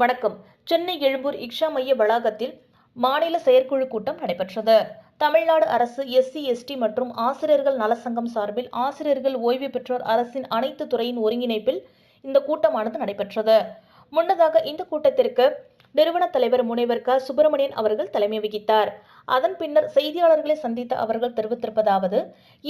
வணக்கம். சென்னை எழும்பூர் இக்ஷா மைய வளாகத்தில் மாநில செயற்குழு கூட்டம் நடைபெற்றது. தமிழ்நாடு அரசு எஸ்சி எஸ்டி மற்றும் ஆசிரியர்கள் நலசங்கம் சார்பில் ஆசிரியர்கள் ஓய்வு பெற்றோர் அரசின் அனைத்து துறையின் ஒருங்கிணைப்பில் இந்த கூட்டமானது நடைபெற்றது. முன்னதாக இந்த கூட்டத்திற்கு நிறுவன தலைவர் முனைவர் க. சுப்பிரமணியன் அவர்கள் தலைமை வகித்தார். அதன் பின்னர் செய்தியாளர்களை சந்தித்த அவர்கள் தெரிவித்திருப்பதாவது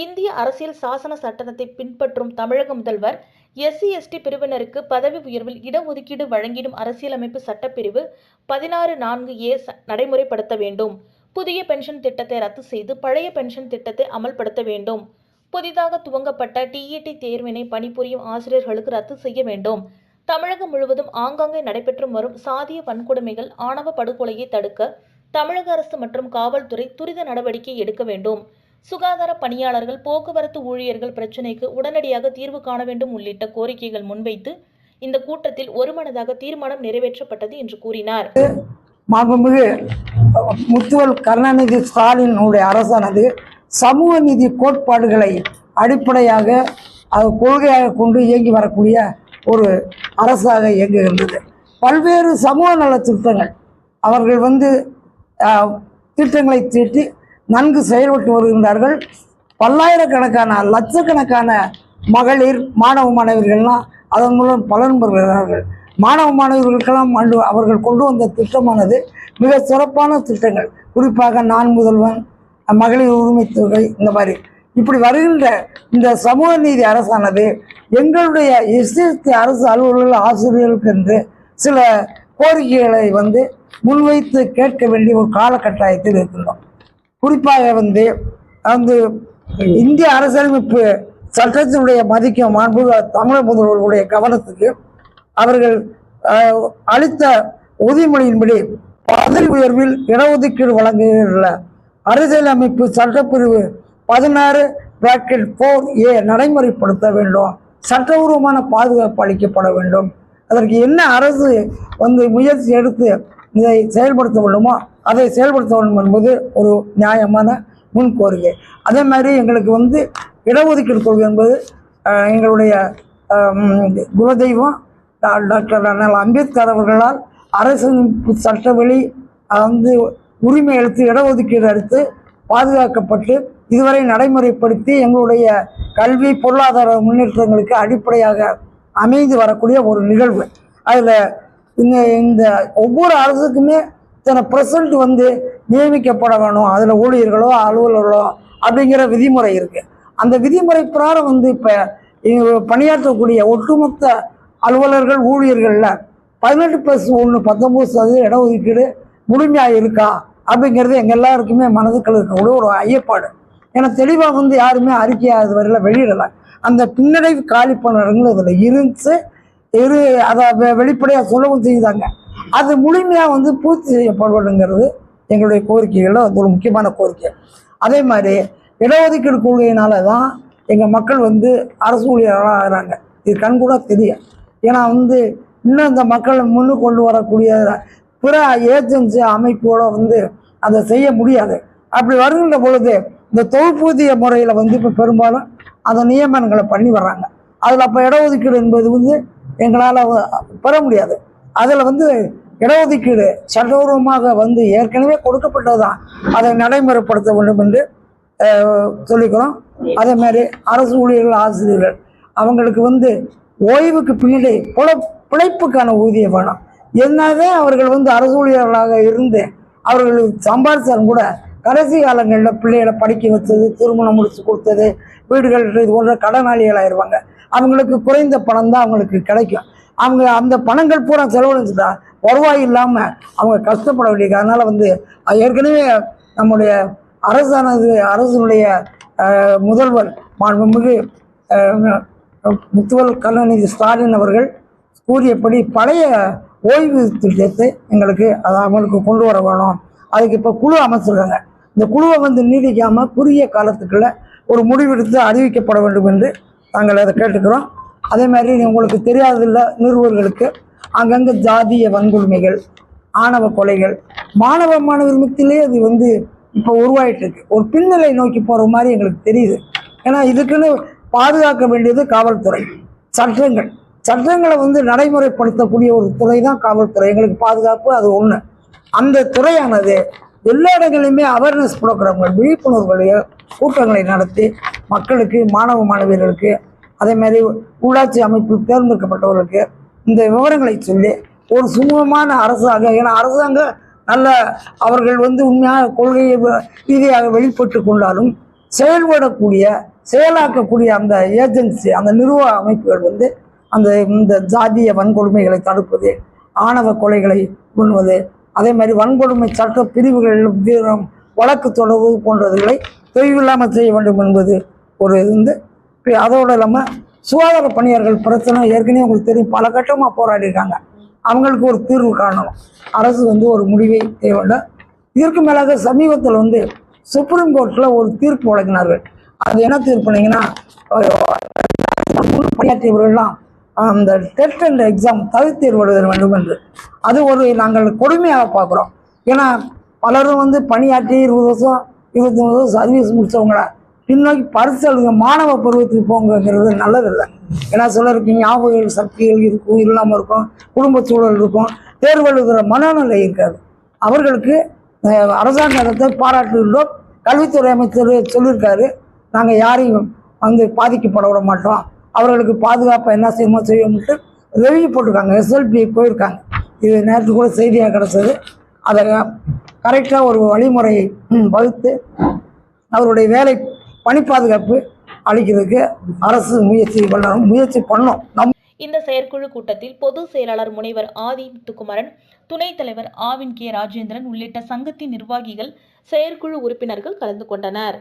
இந்திய அரசியல் சாசன சட்டத்தை பின்பற்றும் தமிழக முதல்வர் எஸ்சி எஸ்டி பிரிவினருக்கு பதவி உயர்வில் இடஒதுக்கீடு வழங்கிடும் அரசியலமைப்பு சட்டப்பிரிவு பதினாறு நான்கு ஏ ச- நடைமுறைப்படுத்த வேண்டும். புதிய பென்ஷன் திட்டத்தை ரத்து செய்து பழைய பென்ஷன் திட்டத்தை அமல்படுத்த வேண்டும். புதிதாக துவங்கப்பட்ட டிஇடி தேர்வினை பணிபுரியும் ஆசிரியர்களுக்கு ரத்து செய்ய வேண்டும். தமிழகம் முழுவதும் ஆங்காங்கே நடைபெற்று வரும் சாதிய வன்கொடுமைகள் ஆணவ படுகொலையை தடுக்க தமிழக அரசு மற்றும் காவல்துறை துரித நடவடிக்கை எடுக்க வேண்டும். சுகாதார பணியாளர்கள் போக்குவரத்து ஊழியர்கள் பிரச்சினைக்கு உடனடியாக தீர்வு காண வேண்டும் உள்ளிட்ட கோரிக்கைகள் முன்வைத்து இந்த கூட்டத்தில் ஒருமனதாக தீர்மானம் நிறைவேற்றப்பட்டது என்று கூறினார். மாண்புமிகு முத்துவல் கருணாநிதி ஸ்டாலினுடைய அரசானது சமூக நீதி கோட்பாடுகளை அடிப்படையாக கொள்கையாக கொண்டு இயங்கி வரக்கூடிய ஒரு அரசாக இயங்குகின்றது. பல்வேறு சமூக நல திட்டங்கள் அவர்கள் வந்து திட்டங்களை தீட்டி நன்கு செயல்பட்டு வருகின்றார்கள். பல்லாயிரக்கணக்கான லட்சக்கணக்கான மகளிர் மாணவ மாணவிகள்லாம் அதன் மூலம் பலன் பெறுகிறார்கள். மாணவ மாணவர்களுக்கெல்லாம் அன்று அவர்கள் கொண்டு வந்த திட்டமானது மிக சிறப்பான திட்டங்கள். குறிப்பாக நான் முதல்வன் மகளிர் உரிமை தொகை இந்த மாதிரி. இப்படி வருகின்ற இந்த சமூக நீதி அரசானது எங்களுடைய எஸ்எஸ்டி அரசு அலுவலர்கள் ஆசிரியர்களுக்கு என்று சில கோரிக்கைகளை வந்து முன்வைத்து கேட்க வேண்டிய ஒரு காலகட்டாயத்தில் இருக்கின்றோம். குறிப்பாக வந்து வந்து இந்திய அரசியலமைப்பு சட்டத்தினுடைய மதிக்கும் மாண்பு தமிழக முதல்வர்களுடைய கவனத்துக்கு அவர்கள் அளித்த உறுதிமொழியின்படி பதவி உயர்வில் இடஒதுக்கீடு வழங்குகிற அரசியலமைப்பு சட்டப்பிரிவு பதினாறு பிராக்கெட் ஃபோர் ஏ நடைமுறைப்படுத்த வேண்டும். சட்டபூர்வமான பாதுகாப்பு அளிக்கப்பட வேண்டும். அதற்கு என்ன அரசு வந்து முயற்சி எடுத்து இதை செயல்படுத்த முடியுமோ அதை செயல்படுத்த வேண்டும் என்பது ஒரு நியாயமான முன்கோரிக்கை. அதே மாதிரி எங்களுக்கு வந்து இடஒதுக்கீடு கொள்கை என்பது எங்களுடைய குலதெய்வம் டா- டாக்டர் அண்ணல் அம்பேத்கர் அவர்களால் அரசு சட்டவெளி வந்து உரிமை அளித்து இடஒதுக்கீடு அளித்து பாதுகாக்கப்பட்டு இதுவரை நடைமுறைப்படுத்தி எங்களுடைய கல்வி பொருளாதார முன்னேற்றங்களுக்கு அடிப்படையாக அமைந்து வரக்கூடிய ஒரு நிகழ்வு. அதில் இந்த இந்த ஒவ்வொரு அரசுக்குமே இத்தனை பர்சன்ட் வந்து நியமிக்கப்பட வேணும். அதில் ஊழியர்களோ அலுவலர்களோ அப்படிங்கிற விதிமுறை இருக்குது அந்த விதிமுறை பிரகாரம் வந்து இப்போ பணியாற்றக்கூடிய ஒட்டுமொத்த அலுவலர்கள் ஊழியர்களில் பதினெட்டு ப்ளஸ் ஒன்று பத்தொம்பது சதவீத இடஒதுக்கீடு முழுமையாக இருக்கா? அப்படிங்கிறது எங்கள் எல்லாருக்குமே மனதுக்குள்ள இருக்கக்கூடிய ஒரு ஐயப்பாடு. ஏன்னா தெளிவாக வந்து யாருமே அறிக்கையாக அது வரையில் வெளியிடலை. அந்த பின்னடைவு காலி பண்ணவங்கள் இதில் இருந்துச்சு. இரு அதை வெளிப்படையாக சொல்லவும் செய்தாங்க. அது முழுமையாக வந்து பூர்த்தி செய்யப்படணுங்கிறது எங்களுடைய கோரிக்கைகளில் அது ஒரு முக்கியமான கோரிக்கை. அதே மாதிரி இடஒதுக்கீடு கொள்கையினால தான் எங்கள் மக்கள் வந்து அரசு ஊழியர்களாக ஆகிறாங்க. இது கண்கூட தெரியும் ஏன்னா வந்து இன்னும் இந்த மக்களை முன்னு கொண்டு வரக்கூடிய பிற ஏஜென்சி அமைப்போட வந்து அதை செய்ய முடியாது. அப்படி வருகின்ற பொழுது இந்த தொகுப்பூதிய முறையில் வந்து இப்போ பெரும்பாலும் அந்த நியமனங்களை பண்ணி வர்றாங்க. அதில் அப்போ இடஒதுக்கீடு என்பது வந்து எங்களால் பெற முடியாது. அதில் வந்து இடஒதுக்கீடு சட்டபூர்வமாக வந்து ஏற்கனவே கொடுக்கப்பட்டது தான் அதை நடைமுறைப்படுத்த வேண்டும் என்று சொல்லிக்கிறோம். அதே மாதிரி அரசு ஊழியர்கள் ஆசிரியர்கள் அவங்களுக்கு வந்து ஓய்வுக்கு பின்னாடி புல பிழைப்புக்கான ஊதியம் வேணும். என்னதான் அவர்கள் வந்து அரசு ஊழியர்களாக இருந்து அவர்கள் சம்பாதிச்சாலும் கூட கடைசி காலங்களில் பிள்ளைகளை படிக்க வச்சது திருமணம் முடிச்சு கொடுத்தது வீடுகள் இது போன்ற கடனாளிகள் ஆயிடுவாங்க அவங்களுக்கு குறைந்த பணம் தான் அவங்களுக்கு கிடைக்கும். அவங்க அந்த பணங்கள் பூரா செலவழிச்சுட்டா வருவாய் இல்லாமல் அவங்க கஷ்டப்பட வேண்டியது. அதனால் வந்து அது ஏற்கனவே நம்முடைய அரசானது அரசனுடைய முதல்வர் மாண்புமிகு முத்துவல் கருணாநிதி ஸ்டாலின் அவர்கள் கூறியபடி பழைய ஓய்வு திட்டத்தை எங்களுக்கு அதை அவங்களுக்கு கொண்டு வர வேணும். அதுக்கு இப்போ குழு அமைச்சிருக்காங்க. இந்த குழுவை வந்து நீடிக்காமல் குறுகிய காலத்துக்குள்ளே ஒரு முடிவெடுத்து அறிவிக்கப்பட வேண்டும் என்று நாங்கள் அதை கேட்டுக்கிறோம். அதே மாதிரி உங்களுக்கு தெரியாததில்ல நிறுவர்களுக்கு அங்கங்கே ஜாதிய வன்கொடுமைகள் ஆணவ கொலைகள் மாணவ மாணவர் மத்தியிலே அது வந்து இப்போ உருவாயிட்டு இருக்கு ஒரு பின்னலை நோக்கி போகிற மாதிரி எங்களுக்கு தெரியுது. ஏன்னா இதுக்குன்னு பாதுகாக்க வேண்டியது காவல்துறை. சட்டங்கள். சட்டங்களை வந்து நடைமுறைப்படுத்தக்கூடிய ஒரு துறை தான் காவல்துறை. எங்களுக்கு பாதுகாப்பு அது ஒன்று அந்த துறையானது எல்லா இடங்களிலுமே அவேர்னஸ் ப்ரோக்ராம்கள் விழிப்புணர்வுகளை கூட்டங்களை நடத்தி மக்களுக்கு மாணவ மாணவியர்களுக்கு அதே மாதிரி உள்ளாட்சி அமைப்பு தேர்ந்தெடுக்கப்பட்டவர்களுக்கு இந்த விவரங்களை சொல்லி ஒரு சுமூகமான அரசாங்கம் ஏன்னா அரசாங்கம் நல்ல அவர்கள் வந்து உண்மையாக கொள்கையை ரீதியாக வெளிப்பட்டு கொண்டாலும் செயல்படக்கூடிய செயலாக்கக்கூடிய அந்த ஏஜென்சி அந்த நிறுவ அமைப்புகள் வந்து அந்த இந்த ஜாதிய வன்கொடுமைகளை தடுப்பது ஆணவ கொலைகளை உண்ணுவது அதே மாதிரி வன்கொடுமை சட்ட பிரிவுகளில் வழக்கு தொடர்பு போன்றவர்களை தொய்வில்லாமல் செய்ய வேண்டும் என்பது ஒரு இது வந்து அதோடு இல்லாமல் சுகாதார பணியாளர்கள் பிரச்சனை ஏற்கனவே உங்களுக்கு தெரியும். பல கட்டமாக போராடி இருக்காங்க அவங்களுக்கு ஒரு தீர்வு காணணும். அரசு வந்து ஒரு முடிவை தேவையில்லை. இதற்கு மேலாக சமீபத்தில் வந்து சுப்ரீம் கோர்ட்டில் ஒரு தீர்ப்பு வழங்கினார்கள். அது என்ன தீர்ப்புனீங்கன்னா பணியாற்றியவர்கள்லாம் அந்த டெஸ்ட் அண்ட் எக்ஸாம் தகுத்தேர்வு எழுத வேண்டும் என்று. அது ஒரு நாங்கள் கொடுமையாக பார்க்குறோம். ஏன்னா பலரும் வந்து பணியாற்றி இருபது வருஷம் இருபத்தி மூணு வருஷம் சர்வீஸ் முடிச்சவங்கள பின்னோக்கி பரிசு மாணவ பருவத்துக்கு போங்கிறது நல்லதில்லை. ஏன்னா சிலருக்கு ஞாபகங்கள் சக்திகள் இருக்கும் இல்லாமல் இருக்கும் குடும்ப சூழல் இருக்கும் தேர்வு எழுதுகிற மனநிலை இருக்காது. அவர்களுக்கு அரசாங்கத்தை பாராட்டுகின்றோம் கல்வித்துறை அமைச்சர் சொல்லியிருக்காரு நாங்கள் யாரையும் வந்து பாதிக்கப்பட விட மாட்டோம். அவர்களுக்கு பாதுகாப்பாக என்ன செய்யணுமோ செய்யணும்ட்டு ரெவியூ போட்டிருக்காங்க எஸ்எல்பி போயிருக்காங்க. இது நேரத்துக்கு கூட செய்தியாக கிடச்சது. அதை கரெக்டாக ஒரு வழிமுறையை வகுத்து அவருடைய வேலை பணி பாதுகாப்பு அளிக்கிறதுக்கு அரசு முயற்சி பண்ணணும் முயற்சி பண்ணோம். நம் இந்த செயற்குழு கூட்டத்தில் பொதுச் செயலாளர் முனைவர் ஆதி முத்துக்குமரன் துணைத் தலைவர் ஆவின் கே. ராஜேந்திரன் உள்ளிட்ட சங்கத்தின் நிர்வாகிகள் செயற்குழு உறுப்பினர்கள் கலந்து கொண்டனர்.